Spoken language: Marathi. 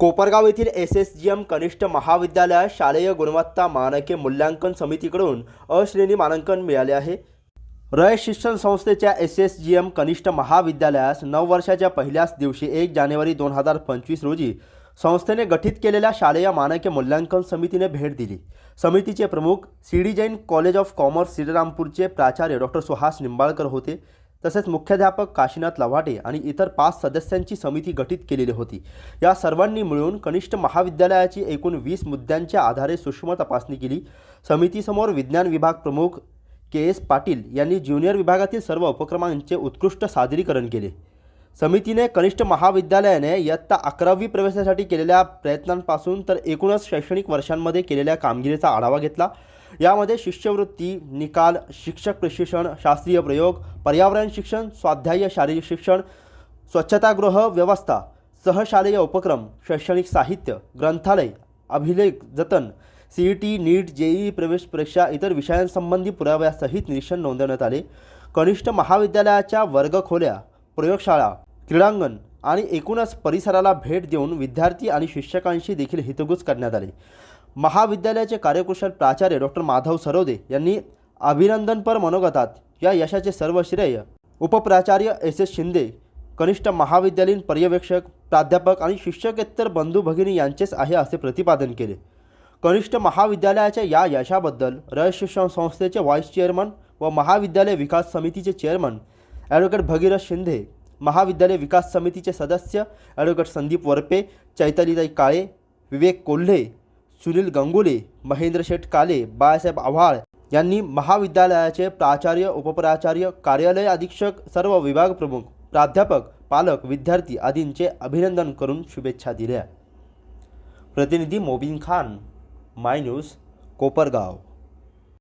कोपरगाव येथील एस एस जी एम कनिष्ठ महाविद्यालयात शालेय गुणवत्ता मानके मूल्यांकन समितीकडून अश्रेणी मानांकन मिळाले आहे. रय शिक्षण संस्थेच्या एस एस जी एम कनिष्ठ महाविद्यालयास नऊ वर्षाच्या पहिल्याच दिवशी एक जानेवारी दोन हजार पंचवीस रोजी संस्थेने गठीत केलेल्या शालेय मानके मूल्यांकन समितीने भेट दिली. समितीचे प्रमुख C D Jain college of commerce श्रीरामपूरचे प्राचार्य डॉक्टर सुहास निंबाळकर होते. तसेच मुख्याध्यापक काशीनाथ लव्हाटे आणि इतर पाच सदस्यांची समिती गठीत केलेली होती. या सर्वांनी मिळून कनिष्ठ महाविद्यालयाची एकूण वीस मुद्द्यांच्या आधारे सूक्ष्म तपासणी केली. समितीसमोर विज्ञान विभाग प्रमुख के एस पाटील यांनी ज्युनियर विभागातील सर्व उपक्रमांचे उत्कृष्ट सादरीकरण केले. समितीने कनिष्ठ महाविद्यालयाने इयत्ता अकरावी प्रवेशासाठी केलेल्या प्रयत्नांपासून तर एकूणच शैक्षणिक वर्षांमध्ये केलेल्या कामगिरीचा आढावा घेतला. यामध्ये शिष्यवृत्ती निकाल शिक्षक प्रशिक्षण शास्त्रीय प्रयोग पर्यावरण शिक्षण स्वाध्याय शारीरिक शिक्षण स्वच्छतागृह व्यवस्था सहशालेय उपक्रम शैक्षणिक साहित्य ग्रंथालय अभिलेख जतन C E T NEET JEE प्रवेश परीक्षा इतर विषयांसंबंधी पुराव्यासहित निरीक्षण नोंदवण्यात आले. कनिष्ठ महाविद्यालयाच्या वर्गखोल्या प्रयोगशाळा क्रीडांगण आणि एकूणच परिसराला भेट देऊन विद्यार्थी आणि शिक्षकांशी देखील हितगुज करण्यात आले. महाविद्यालयाचे कार्यकुशल प्राचार्य डॉक्टर माधव सरोदे यांनी अभिनंदनपर मनोगतात या यशाचे सर्व श्रेय उपप्राचार्य एस एस शिंदे कनिष्ठ महाविद्यालयीन पर्यवेक्षक प्राध्यापक आणि शिक्षकेतर बंधू भगिनी यांचेच आहे असे प्रतिपादन केले. कनिष्ठ महाविद्यालयाच्या या यशाबद्दल रय शिक्षण संस्थेचे व्हाईस चेअरमन व महाविद्यालय विकास समितीचे चेअरमन ॲडव्होकेट भगीरथ शिंदे महाविद्यालय विकास समितीचे सदस्य ॲडव्होकेट संदीप वरपे चैतालीताई काळे विवेक कोल्हे सुनील गंगुले महेंद्र शेठ काले बाळासाहेब आव्हाळ यांनी महाविद्यालयाचे प्राचार्य उपप्राचार्य कार्यालय अधीक्षक सर्व विभाग प्रमुख प्राध्यापक पालक विद्यार्थी आदींचे अभिनंदन करून शुभेच्छा दिल्या. प्रतिनिधी मोबिन खान माय न्यूज कोपरगाव.